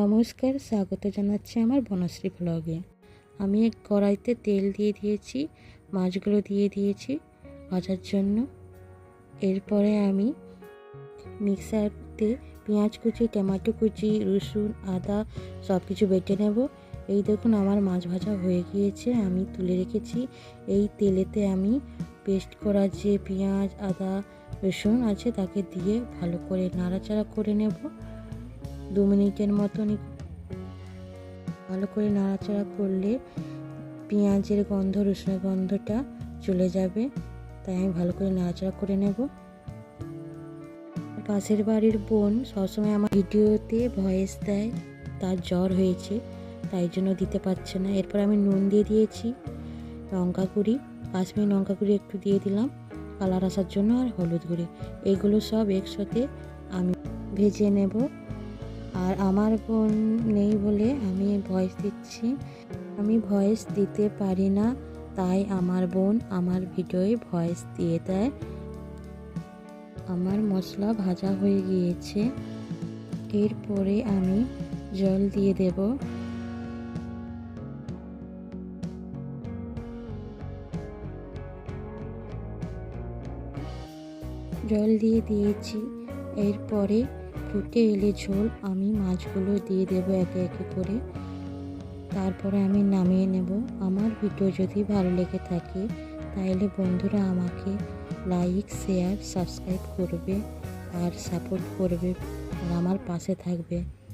নমস্কার, স্বাগত জানাচ্ছি আমার বনশ্রী ব্লগে আমি এক কড়াইতে তেল দিয়ে দিয়েছি, মাছগুলো দিয়ে দিয়েছি ভাজার জন্য। এরপরে আমি মিক্সারতে পেঁয়াজ কুচি, টমেটো কুচি, রসুন, আদা সব কিছু বেটে নেব। এই দেখুন আমার মাছ ভাজা হয়ে গিয়েছে, আমি তুলে রেখেছি। এই তেলেতে আমি পেস্ট করা যে পেঁয়াজ, আদা, রসুন আছে তাকে দিয়ে ভালো করে নাড়াচাড়া করে নেব। দু মিনিটের মতনই ভালো করে নাড়াচাড়া করলে পেঁয়াজের গন্ধ, রসুনের গন্ধটা চলে যাবে। তাই আমি ভালো করে নাড়াচাড়া করে নেব। পাশের বাড়ির বোন সবসময় আমার ভিডিওতে ভয়েস দেয়, তার জ্বর হয়েছে, তাই জন্য দিতে পারছে না। এরপর আমি নুন দিয়ে দিয়েছি, লঙ্কা গুঁড়ি, কাশ্মীর লঙ্কা গুঁড়ি একটু দিয়ে দিলাম, কালার আসার জন্য আর হলুদ গুঁড়ি। এগুলো সব একসাথে আমি ভেজে নেব। আর আমার বোন নেই বলে আমি ভয়েস দিচ্ছি। আমি ভয়েস দিতে পারি না, তাই আমার বোন আমার ভিডিওয়ে ভয়েস দিয়ে দেয়। আমার মশলা ভাজা হয়ে গিয়েছে। এরপরে আমি জল দিয়ে দেব। জল দিয়ে দিয়েছি। এরপরে ফুটে এলে ঝোল আমি মাছগুলো দিয়ে দেবো একে একে করে। তারপরে আমি নামিয়ে নেব। আমার ভিডিও যদি ভালো লেগে থাকে, তাহলে বন্ধুরা আমাকে লাইক শেয়ার সাবস্ক্রাইব করবে আর সাপোর্ট করবে আর আমার পাশে থাকবে।